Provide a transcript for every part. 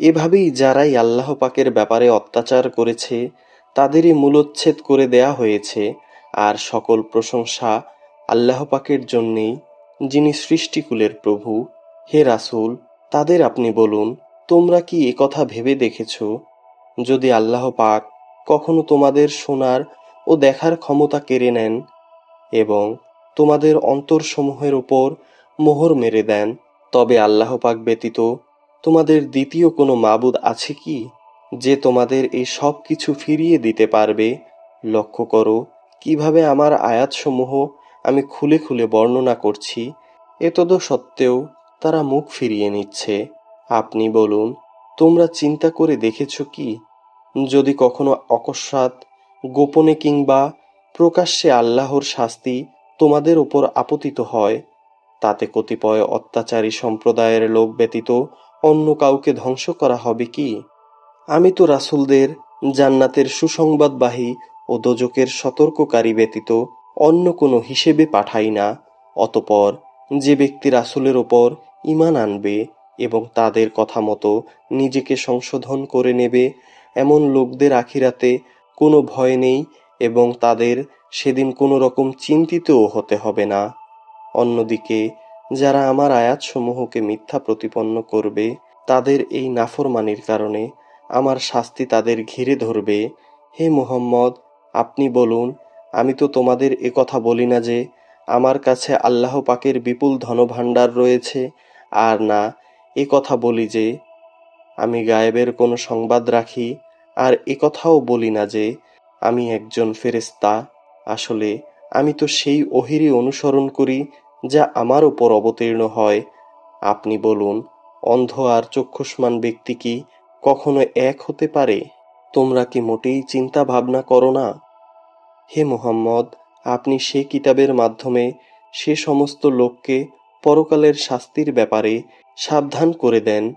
এভাবেই যারাই আল্লাহ পাকের ব্যাপারে অত্যাচার করেছে, তাদেরই মূলোচ্ছেদ করে দেয়া হয়েছে আর সকল প্রশংসা আল্লাহ পাকের জন্যেই, যিনি সৃষ্টিকুলের প্রভু, হে রাসূল, তাদের আপনি বলুন, তোমরা কি একথা ভেবে দেখেছ? যদি আল্লাহ পাক কখনো তোমাদের শোনার ও দেখার ক্ষমতা কেড়ে নেন এবং তোমাদের অন্তরসমূহের উপর মোহর মেরে দেন, তবে আল্লাহ পাক ব্যতীত তোমাদের দ্বিতীয় কোনো মাবুদ আছে কি, যে তোমাদের এই সব কিছু ফিরিয়ে দিতে পারবে? লক্ষ্য করো, কীভাবে আমার আয়াতসমূহ আমি খুলে খুলে বর্ণনা করছি। এতদ সত্ত্বেও তারা মুখ ফিরিয়ে নিচ্ছে। আপনি বলুন, তোমরা চিন্তা করে দেখেছ কি? যদি কখনো অকস্মাৎ, গোপনে কিংবা প্রকাশ্যে আল্লাহর শাস্তি তোমাদের ওপর আপতিত হয়, তাতে কতিপয় অত্যাচারী সম্প্রদায়ের লোক ব্যতীত অন্য কাউকে ধ্বংস করা হবে কি? আমি তো রাসূলদের জান্নাতের সুসংবাদবাহী ও দোজকের সতর্ককারী ব্যতীত অন্য কোনো হিসেবে পাঠাই না। অতপর যে ব্যক্তি রাসুলের ওপর ঈমান আনবে এবং তাদের কথা মতো নিজেকে সংশোধন করে নেবে, এমন লোকদের আখিরাতে কোনো ভয় নেই এবং তাদের সেদিন কোনো রকম চিন্তিতও হতে হবে না। অন্যদিকে যারা আমার আয়াতসমূহকে মিথ্যা প্রতিপন্ন করবে, তাদের এই নাফরমানির কারণে আমার শাস্তি তাদের ঘিরে ধরবে। হে মুহাম্মদ, আপনি বলুন, আমি তো তোমাদের এ কথা বলি না যে, আমার কাছে আল্লাহ পাকের বিপুল ধনভাণ্ডার রয়েছে, আর না, এ কথা বলি যে, আমি গায়েবের কোনো সংবাদ রাখি, আর এ কথাও বলি না যে, আমি একজন ফেরেস্তা আসলে, আমি তো সেই ওহিরই অনুসরণ করি যা আমার উপর অবতীর্ণ হয়। আপনি বলুন, অন্ধ আর চক্ষুষ্মান ব্যক্তি কি কখনো এক হতে পারে? তোমরা কি মোটেই চিন্তা ভাবনা করো না? হে মোহাম্মদ, আপনি সে কিতাবের মাধ্যমে সে সমস্ত লোককে পরকালের শাস্তির ব্যাপারে সাবধান করে দেন,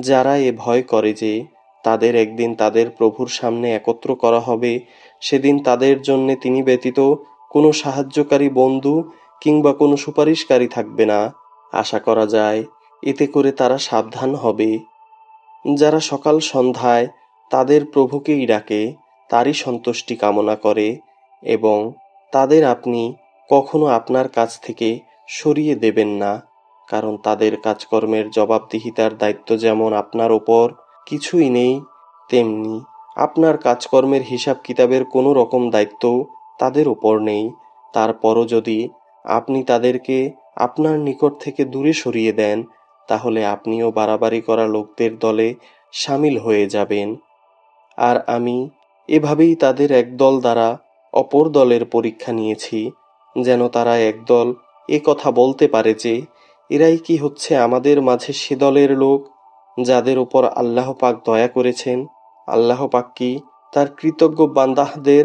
যারা এ ভয় করে যে তাদের একদিন তাদের প্রভুর সামনে একত্র করা হবে, সেদিন তাদের জন্যে তিনি ব্যতীত কোনো সাহায্যকারী বন্ধু কিংবা কোনো সুপারিশকারী থাকবে না। আশা করা যায়, এতে করে তারা সাবধান হবে। যারা সকাল সন্ধ্যায় তাদের প্রভুকেই ডাকে, তারই সন্তুষ্টি কামনা করে এবং তাদের আপনি কখনো আপনার কাছ থেকে সরিয়ে দেবেন না, কারণ তাদের কাজকর্মের জবাবদিহিতার দায়িত্ব যেমন আপনার ওপর কিছুই নেই, তেমনি আপনার কাজকর্মের হিসাব কিতাবের কোনো রকম দায়িত্ব তাদের ওপর নেই। তারপরও যদি আপনি তাদেরকে আপনার নিকট থেকে দূরে সরিয়ে দেন, তাহলে আপনিও বাড়াবাড়ি করা লোকদের দলে সামিল হয়ে যাবেন। আর আমি এভাবেই তাদের একদল দ্বারা অপর দলের পরীক্ষা নিয়েছি, যেন তারা একদল এ কথা বলতে পারে যে, এরাই কি হচ্ছে আমাদের মাঝে সে দলের লোক, যাদের উপর আল্লাহ পাক দয়া করেছেন। আল্লাহ পাক কি তার কৃতজ্ঞ বান্দাহদের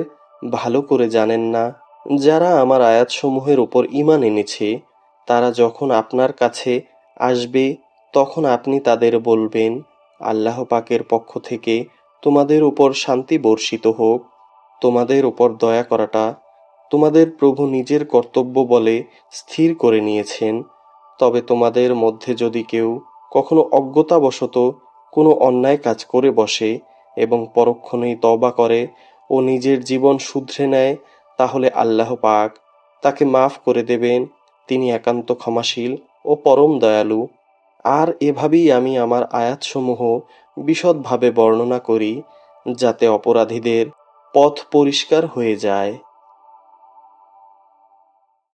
ভালো করে জানেন না? যারা আমার আয়াতসমূহের উপর ঈমান এনেছে, তারা যখন আপনার কাছে আসবে, তখন আপনি তাদের বলবেন, আল্লাহ পাকের পক্ষ থেকে তোমাদের উপর শান্তি বর্ষিত হোক, তোমাদের উপর দয়া করাটা, তোমাদের প্রভু নিজের কর্তব্য বলে স্থির করে নিয়েছেন। তবে তোমাদের মধ্যে যদি কেউ কখনো অজ্ঞতাবশত কোনো অন্যায় কাজ করে বসে এবং পরক্ষণেই তবা করে ও নিজের জীবন শুধরে নেয় তাহলে আল্লাহ পাক তাকে মাফ করে দেবেন, তিনি একান্ত ক্ষমাশীল ও পরম দয়ালু। আর এভাবেই আমি আমার আয়াতসমূহ বিশদভাবে বর্ণনা করি, যাতে অপরাধীদের পথ পরিষ্কার হয়ে যায়।